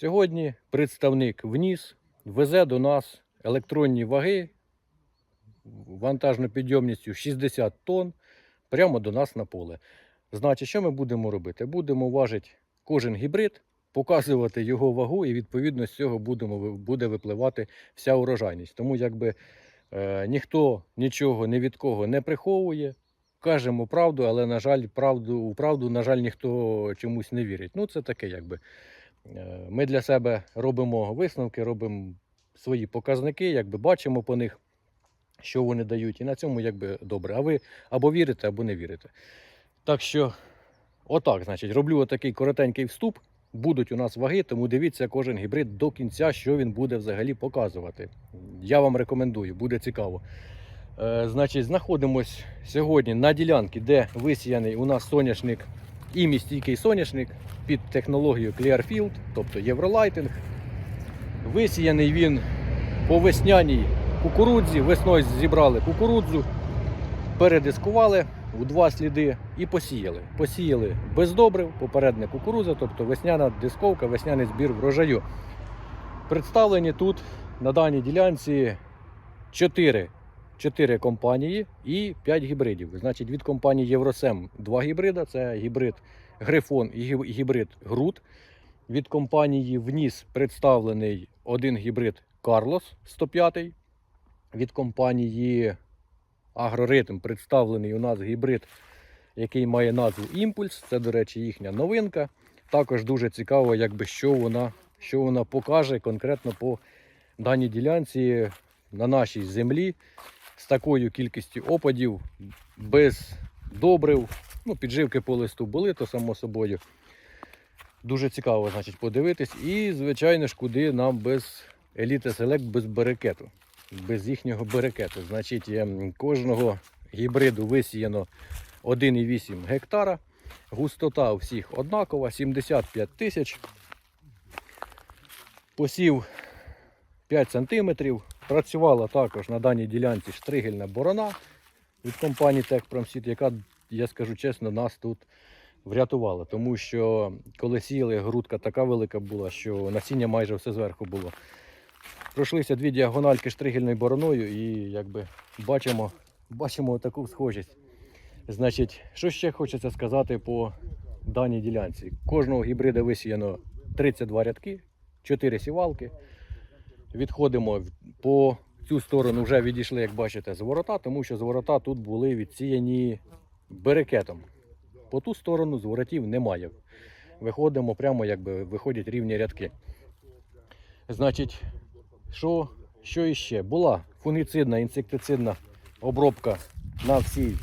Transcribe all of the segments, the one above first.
Сьогодні представник вніс везе до нас електронні ваги вантажною підйомністю 60 тонн прямо до нас на поле. Значить, що ми будемо робити? Будемо важити кожен гібрид, показувати його вагу, і відповідно з цього будемо, буде випливати вся урожайність. Тому якби е, ніхто нічого ні від кого не приховує. Кажемо правду, але, на жаль, правду, у правду, на жаль, ніхто чомусь не вірить. Ну, це таке, якби. Е, Ми для себе робимо висновки, робимо свої показники, якби бачимо по них, що вони дають, і на цьому якби добре. А ви або вірите, або не вірите. Так що, отак, значить, роблю отакий коротенький вступ. Будуть у нас ваги, тому дивіться кожен гібрид до кінця, що він буде взагалі показувати. Я вам рекомендую, буде цікаво. Е, значить, знаходимось сьогодні на ділянці, де висіяний у нас соняшник і містійкий соняшник під технологією Clearfield, тобто Євролайтинг. Висіяний він по весняній кукурудзі. Весною зібрали кукурудзу, передискували у два сліди і посіяли. Посіяли без добрив, попередня кукурудза, тобто весняна дисковка, весняний збір врожаю. Представлені тут на даній ділянці 4, 4 компанії і 5 гібридів. Значить, від компанії Євросем 2 гібрида це гібрид Грифон і гібрид Грут. Від компанії Вніс представлений один гібрид Карлос 105. Від компанії Агроритм представлений у нас гібрид, який має назву Імпульс. Це, до речі, їхня новинка. Також дуже цікаво, якби, що, вона, що вона покаже конкретно по даній ділянці на нашій землі з такою кількістю опадів, без добрив. Ну, підживки по листу були, то само собою. Дуже цікаво, значить, подивитись. І, звичайно ж, куди нам без Elite Select, без берекету. Без їхнього берекету. Значить, ем, кожного гібриду висіяно 1,8 гектара. Густота у всіх однакова, 75 тисяч. Посів 5 сантиметрів. Працювала також на даній ділянці штригельна борона від компанії Техпромсіт, яка, я скажу чесно, нас тут врятувала. Тому що коли сіяли, грудка така велика була, що насіння майже все зверху було. Пройшлися дві діагональки штригельною бороною і якби бачимо, бачимо таку схожість. Значить, що ще хочеться сказати по даній ділянці? Кожного гібрида висіяно 32 рядки, 4 сівалки. Відходимо по цю сторону, вже відійшли, як бачите, з ворота, тому що з ворота тут були відсіяні берекетом. По ту сторону з воротів немає. Виходимо прямо, якби виходять рівні рядки. Значить, що, що іще? Була фунгіцидна, інсектицидна обробка на всій,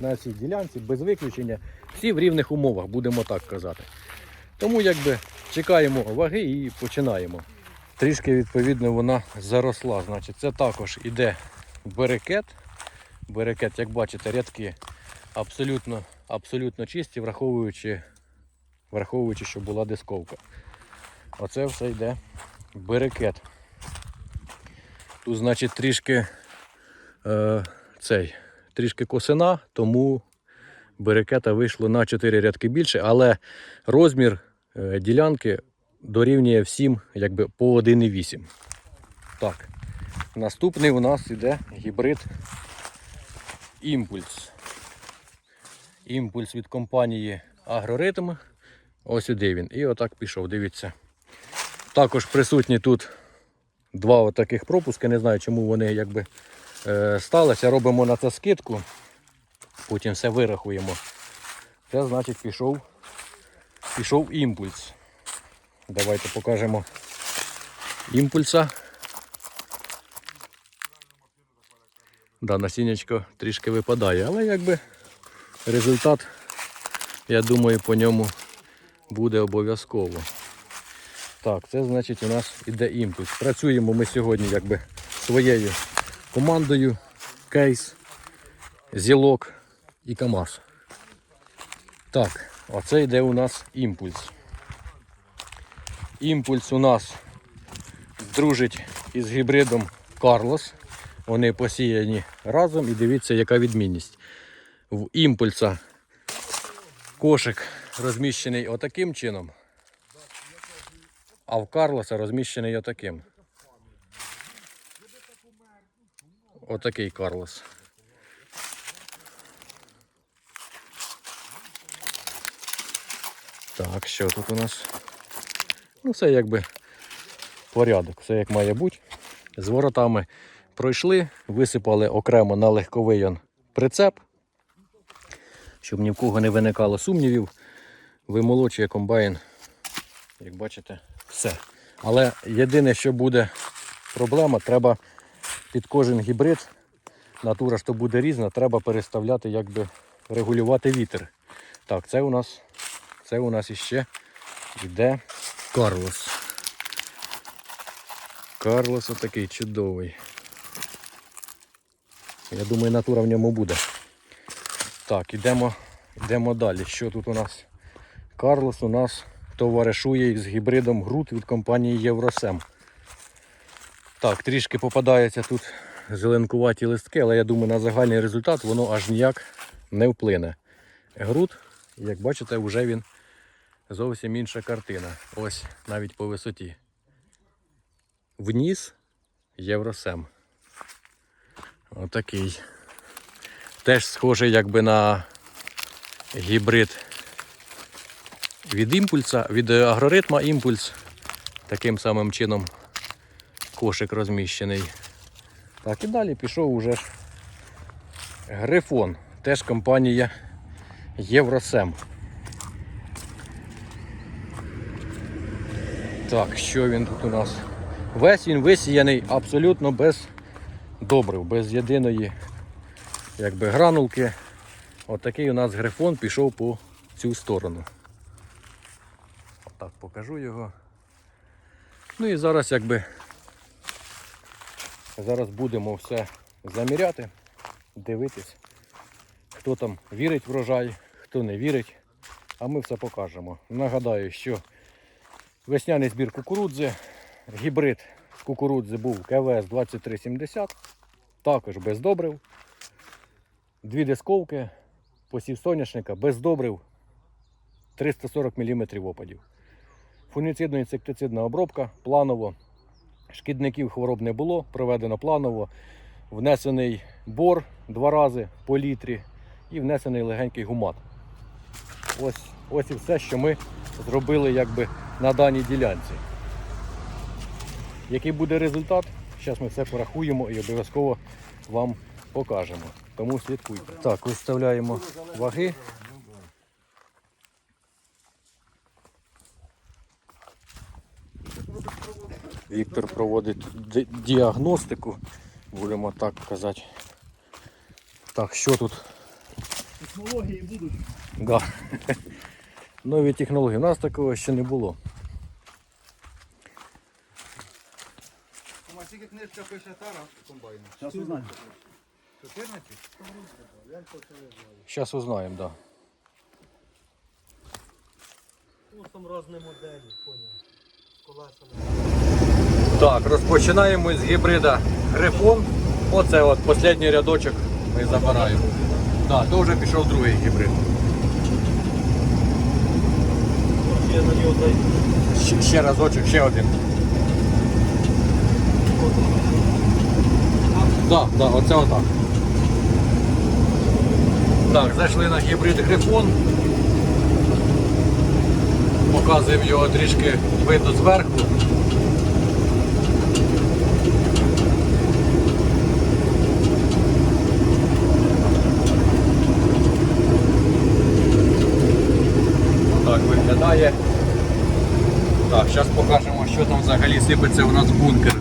на всій ділянці, без виключення. Всі в рівних умовах, будемо так казати. Тому якби чекаємо ваги і починаємо. Трішки, відповідно, вона заросла. Значить, це також іде берекет. Берекет, як бачите, рядки абсолютно, абсолютно чисті, враховуючи, враховуючи, що була дисковка. Оце все йде берекет. Тут, значить, трішки е, цей, трішки косина, тому берекета вийшло на 4 рядки більше, але розмір е, ділянки дорівнює всім якби по 1,8. Так. Наступний у нас іде гібрид Імпульс. Імпульс від компанії Агроритм. Ось сюди він. І отак пішов, дивіться. Також присутні тут два отаких пропуски. Не знаю, чому вони якби е, сталися. Робимо на це скидку. Потім все вирахуємо. Це значить пішов, пішов імпульс. Давайте покажемо імпульса. Да, насіннячко трішки випадає, але якби результат, я думаю, по ньому буде обов'язково. Так, це значить у нас іде імпульс. Працюємо ми сьогодні якби своєю командою, кейс, зілок і КАМАЗ. Так, оце йде у нас імпульс. Імпульс у нас дружить із гібридом Карлос. Вони посіяні разом і дивіться, яка відмінність. В імпульса кошик розміщений отаким чином. а в Карлоса розміщений отаким. Отакий Карлос. Так, що тут у нас? Ну, все якби порядок, все як має бути. З воротами пройшли, висипали окремо на легковий прицеп, щоб ні в кого не виникало сумнівів. Вимолочує комбайн, як бачите, все. Але єдине, що буде проблема, треба під кожен гібрид, натура що буде різна, треба переставляти, якби регулювати вітер. Так, це у нас, це у нас іще йде Карлос. Карлос отакий чудовий. Я думаю, натура в ньому буде. Так, ідемо, йдемо далі. Що тут у нас? Карлос у нас товаришує з гібридом Грут від компанії Євросем. Так, трішки попадаються тут зеленкуваті листки, але я думаю, на загальний результат воно аж ніяк не вплине. Грут, як бачите, вже він зовсім інша картина. Ось навіть по висоті. Вніс Євросем. Отакий. Теж схожий якби на гібрид від імпульса, від е, агроритма імпульс. Таким самим чином кошик розміщений. Так, і далі пішов уже Грифон. Теж компанія Євросем. Так, що він тут у нас? Весь він висіяний абсолютно без добрив, без єдиної якби, гранулки. Отакий у нас грифон пішов по цю сторону. Отак покажу його. Ну і зараз якби зараз будемо все заміряти, дивитись, хто там вірить в врожай, хто не вірить, а ми все покажемо. Нагадаю, що весняний збір кукурудзи, гібрид кукурудзи був КВС 2370, також без добрив. Дві дисковки, посів соняшника без добрив 340 мм опадів. Фуніцидно-інсектицидна обробка планово. Шкідників хвороб не було, проведено планово. Внесений бор два рази по літрі і внесений легенький гумат. Ось, ось і все, що ми зробили якби, на даній ділянці. Який буде результат? Зараз ми все порахуємо і обов'язково вам покажемо. Тому слідкуйте. Так, виставляємо ваги. Віктор проводить ди- діагностику, будемо так казати. Так, що тут? Технології будуть. Да. Нові технології. У нас такого ще не було. У вас тільки книжка пише тара комбайну. Зараз узнаємо. 14? Зараз узнаємо, так. Да. Ну там різні моделі, поняв. Колесами. Так, розпочинаємо з гібрида Грифон. Оце от останній рядочок ми забираємо. Так, то вже пішов другий гібрид. Я на нього зайду. Ще, ще разочок, ще один. Так, так, оце отак. Так, зайшли на гібрид Грифон. Показуємо його трішки видно зверху. Так виглядає. Так, зараз покажемо, що там взагалі сипеться у нас бункер.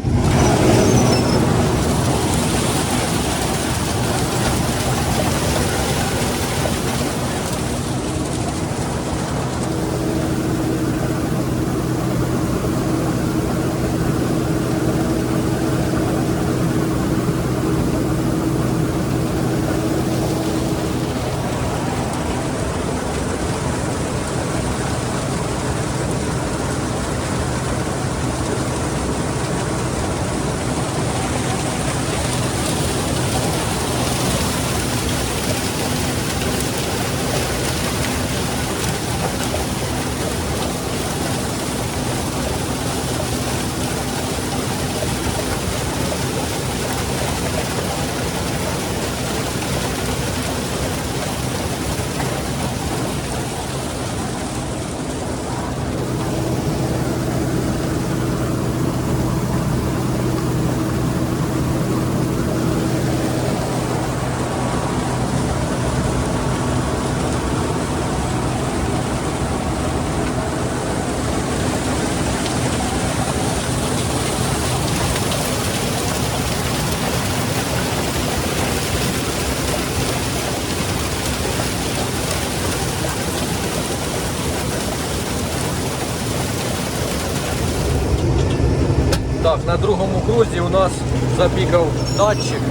Крузі у нас запікав датчик.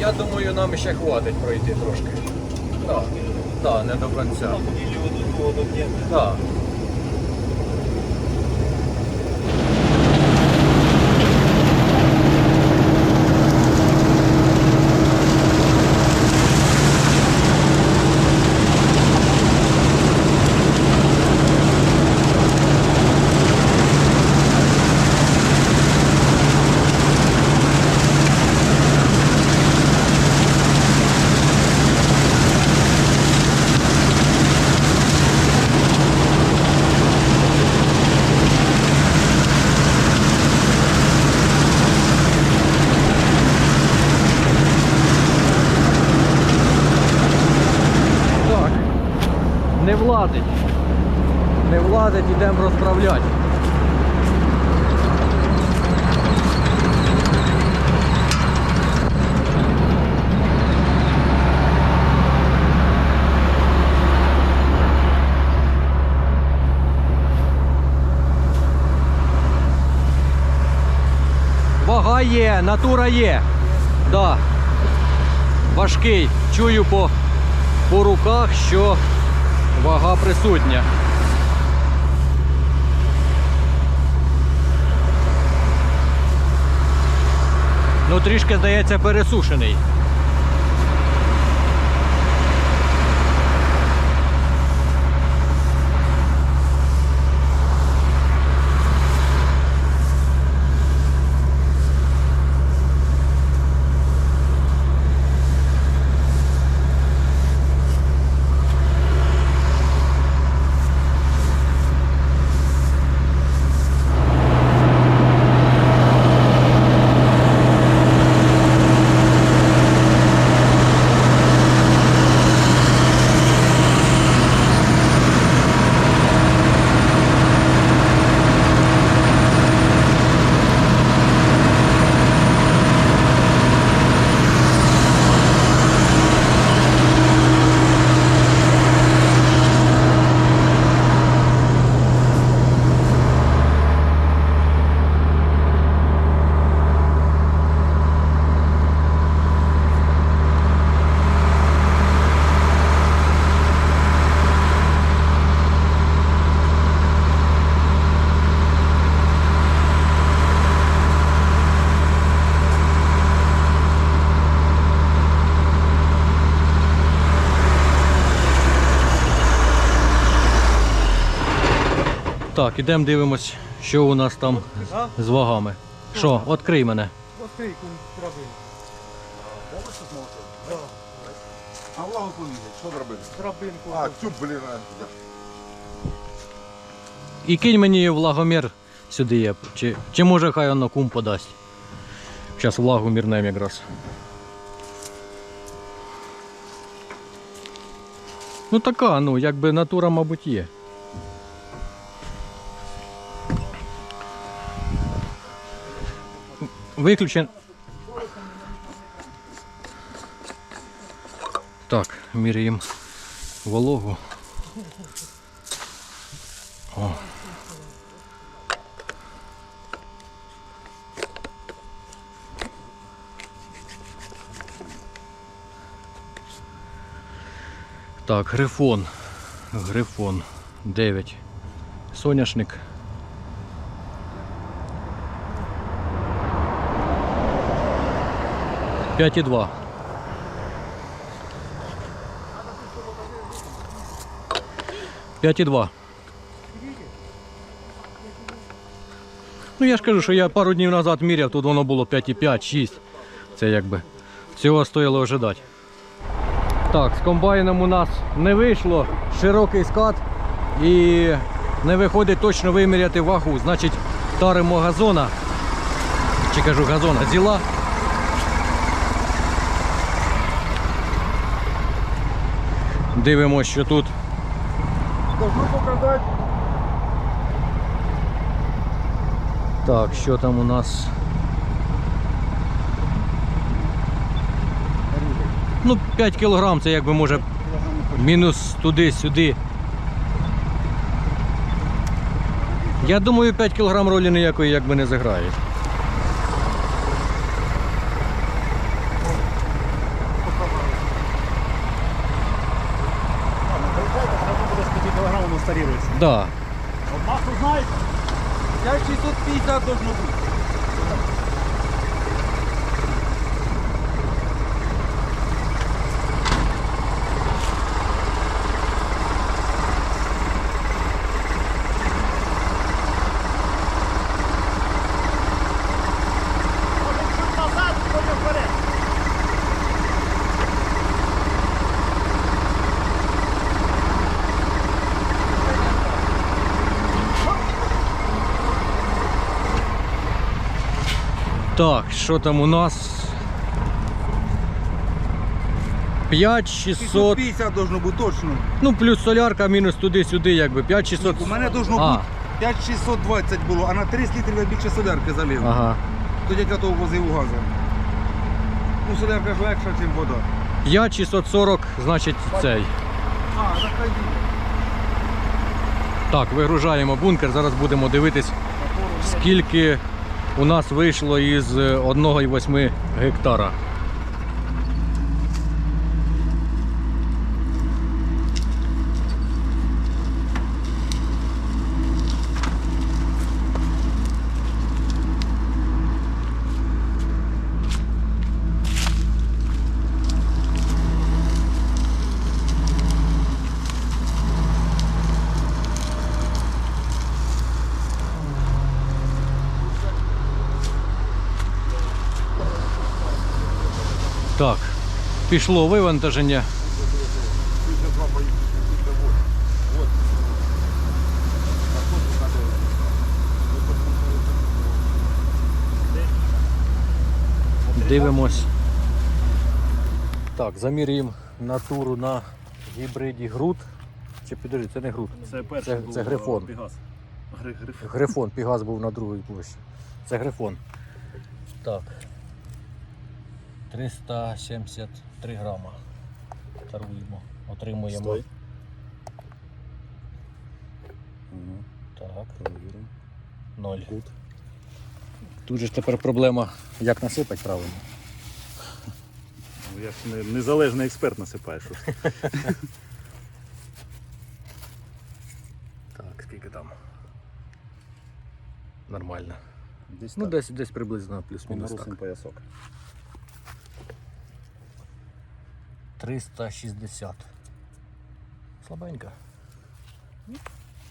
Я думаю, нам ще хватить пройти трошки. Так, так, не до кінця. Так. Так, не владить. Не владить, ідемо розправляти. Вага є, натура є. Да. Важкий. Чую по по руках, що вага присутня. Ну, трішки, здається, пересушений. Так, ідемо дивимось, що у нас там з вагами. Що, відкрий мене. Відкрий драбину. А влагу поміряй, що зробити? Драбинку. А, цю, блін. І кинь мені влагомір сюди є. Чи, чи може хай воно кум подасть. Зараз влагу мірнемо якраз. Ну така, ну, якби натура, мабуть, є. Виключен. Так, міряємо вологу. О. Так, грифон. Грифон 9. Соняшник. П'ять і два. П'ять і два. Ну я ж кажу, що я пару днів назад міряв, тут воно було 5,5, 6. Це якби цього стоїло ожидати. Так, з комбайном у нас не вийшло широкий скат і не виходить точно виміряти вагу. Значить, таримо газона. Чи кажу газона, зіла. Дивимося, що тут Должно показати Так, що там у нас? Ну, 5 кілограм це якби може мінус туди-сюди. Я думаю, 5 кілограм ролі ніякої якби не зіграє. буде з 5 кг воно старірується. Да. От масло знаєте? Я 650 должно бути. Назад, потім вперед. Так, що там у нас? 5600. 650 должно бути точно. Ну, плюс солярка, мінус туди-сюди, якби 5600. У мене должно А. бути 5620 було, а на 30 літрів я більше солярки залив. Ага. Тоді я того возив у газу. Ну, солярка ж легша, ніж вода. 5640, значить цей. А, так хай їде. Так, вигружаємо бункер. Зараз будемо дивитись, скільки у нас вийшло із е, 1,8 гектара. Пішло вивантаження. Дивимось. Так, замірюємо натуру на гібриді груд. Чи підожди, це не груд. Це перший Це- це Грифон. е, Пегас. Гри, гриф. Грифон, Пігас був на другій площі. Це грифон. Так. 373 грама. Таруємо. Отримуємо. Стой. Так. Ноль. Тут же ж тепер проблема, як насипати правильно. Ну, Я ж не, незалежний експерт насипаю. Що. Так, скільки там? Нормально. Десь Ну, так. десь, десь приблизно плюс-мінус Мінус так. поясок. 360. Слабенько.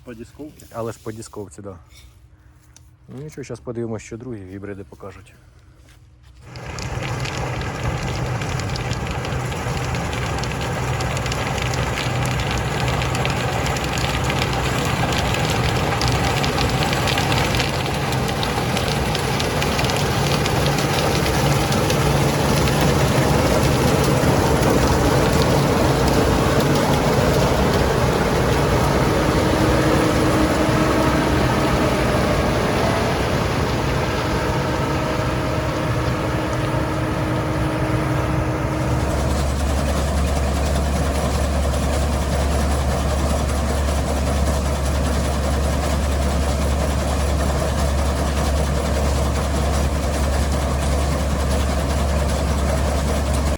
По дисковці. Але ж по дисковці, так. Да. Ну нічого, зараз подивимося, що другі гібриди покажуть.